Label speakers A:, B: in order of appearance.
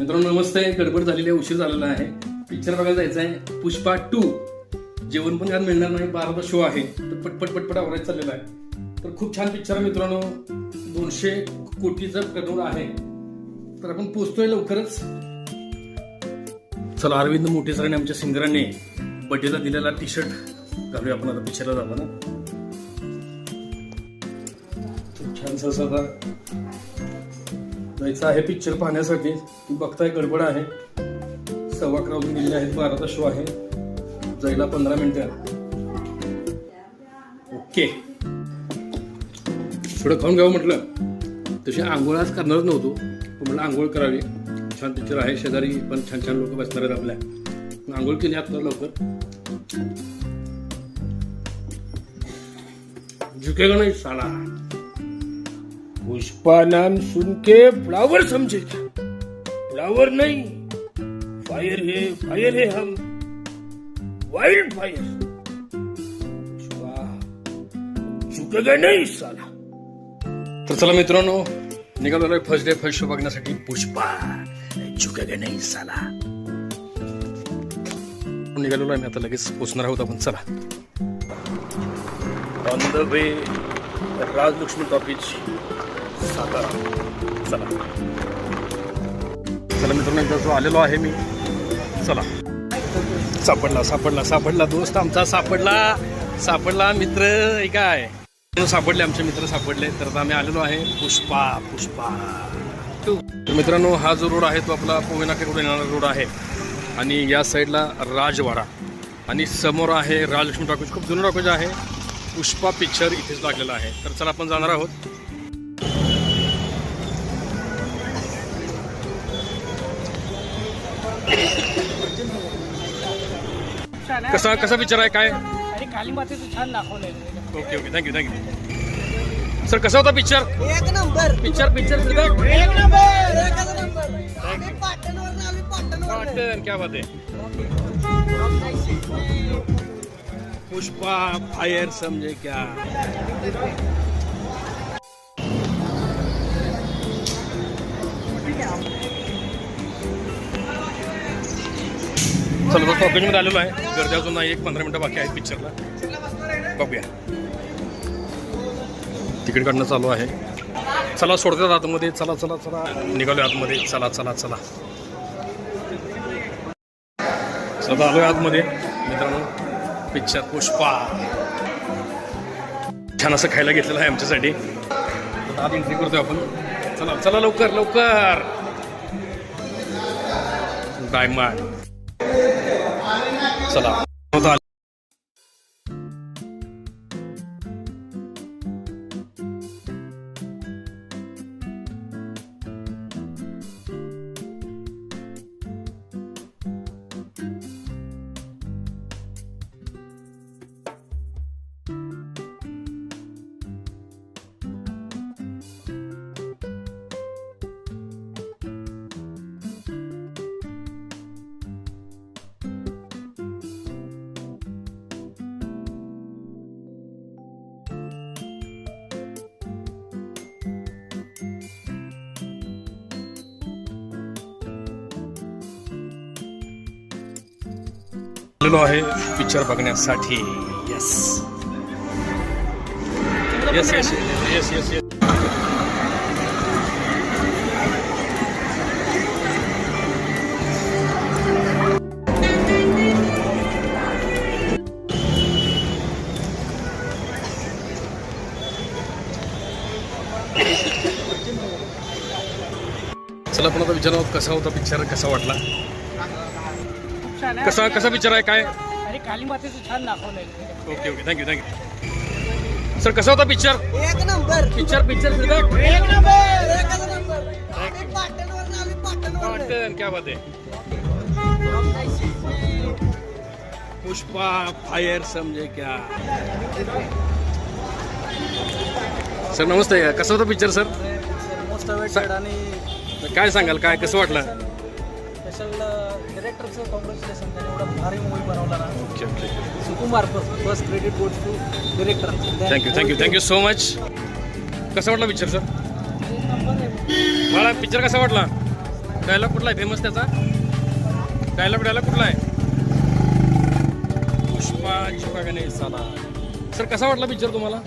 A: मित्रांनो नमस्ते. गडबड झालेली आहे उशीर झालेला आहे. पिक्चर बघायला जायचं आहे पुष्पा टू जेवण पण यात मिळणार नाही. बाराचा शो आहे. तर पटपट पटपट आवरायचं चाललेला आहे. तर खूप छान पिक्चर आहे मित्रांनो. दोनशे कोटीचं टर्नओव्हर आहे. तर आपण पोचतोय लवकरच. चला अरविंद मोठे सरांनी आमच्या सिंगरांनी बड्डेला दिलेला टी शर्ट घालूया आपण आता पिक्चरला जाताना. खूप छान सहसा आता जायचं आहे पिक्चर पाहण्यासाठी. तू बघताय गडबड आहे. सव्वा अकरा वाजून गेलेले आहेत बाराचा शो आहे. जायला पंधरा मिनिटं ओके. थोडं खाऊन घ्यावं म्हटलं. तशी आंघोळ आज करणारच नव्हतो पण म्हटलं आंघोळ करावी. छान पिक्चर आहे शेजारी पण छान छान लोक बसणार आहेत आपल्या. आंघोळ केली आता लवकर. झुकेगा नाही साला. पुष्पा नाम सुन के फ्लावर समझे। फ्लावर नहीं फायर है फायर है हम। वाइल्ड फायर झुकेगा नहीं साला। तर चला मित्रांनो निघालो फर्स्ट डे फर्स्ट शो बघण्यासाठी पुष्पा. झुकेगा नाही साला। निघालेलो आहे मी आता लगेच पोचणार आहोत आपण चला. On the way Rajlakshmi talkies Satara. चला. चला मित्रांनो एकदा जो आलेलो आहे मी. चला. सापडला सापडला सापडला दोस्त आमचा सापडला सापडला मित्र. हे काय? सापडले आमचे मित्र सापडले. तर आता आम्ही आलेलो आहे पुष्पा पुष्पा. तर मित्रांनो हा जो रोड आहे तो आपला पोवे येणारा रोड आहे. आणि या साईडला राजवाडा. आणि समोर आहे राजलक्ष्मी टाकूज खूप जुनं टाकूज आहे. पुष्पा पिक्चर इथेच लागलेला आहे. तर चला आपण जाणार आहोत. कसा कसा पिक्चर आहे? काय?
B: आणि काली मातेचं छान दाखवलंय.
A: Okay okay. Thank you thank you sir कसा होता पिक्चर
C: एक नंबर.
A: पिक्चर पिक्चर
C: एक नंबर. एकच नंबर. आम्ही आम्ही
A: क्या बात है पुष्पा फायर समझे क्या? चला तो टॉकेजमध्ये आलेलो आहे. गर्दी अजून नाही एक पंधरा मिनटं बाकी आहेत पिक्चरला बघूया. तिकीट काढणं चालू आहे. चला सोडतात आतमध्ये. चला चला चला. निघालो आतमध्ये. चला चला चला. चला आलोय आतमध्ये. मित्रांनो पिक्चर पुष्पा. छान असं खायला घेतलेलं आहे आमच्यासाठी. आत एंट्री करतोय आपण. चला चला लवकर लवकर. डायमंड चला आलेलो आहे पिक्चर बघण्यासाठी. Yes yes yes yes yes yes चला पण आता विचारा कसा होता पिक्चर कसा वाटला?
B: छान आहे
A: कसा कसा पिक्चर आहे? काय?
B: आणि छान दाखवलंय.
A: Okay okay. Thank you thank you sir कसा होता पिक्चर
C: एक नंबर.
A: पिक्चर पिक्चर
C: एक नंबर. एकच नंबर. आम्ही पाटणवर आम्ही पाटणवर
A: क्या बात है पुष्पा फायर समझे क्या. सर नमस्ते. कसं होतं पिक्चर सर
B: मोस्ट अवेटेड आणि
A: काय सांगाल? काय कसं वाटलं?
B: स्पेशल डिरेक्टरचं कॉंग्रॅच्युलेशन त्याने एवढा भारी मूवी बनवला ना.
A: Okay okay
B: Sukumar first credit goes to director
A: thank you thank you thank you so much कसा वाटला पिक्चर सर मला पिक्चर कसा वाटला? डायलॉग कुठला आहे? फेमस त्याचा? डायलॉग डायलॉग कुठला आहे? पुष्पा चिपा गणेश साला सर कसा वाटला पिक्चर तुम्हाला?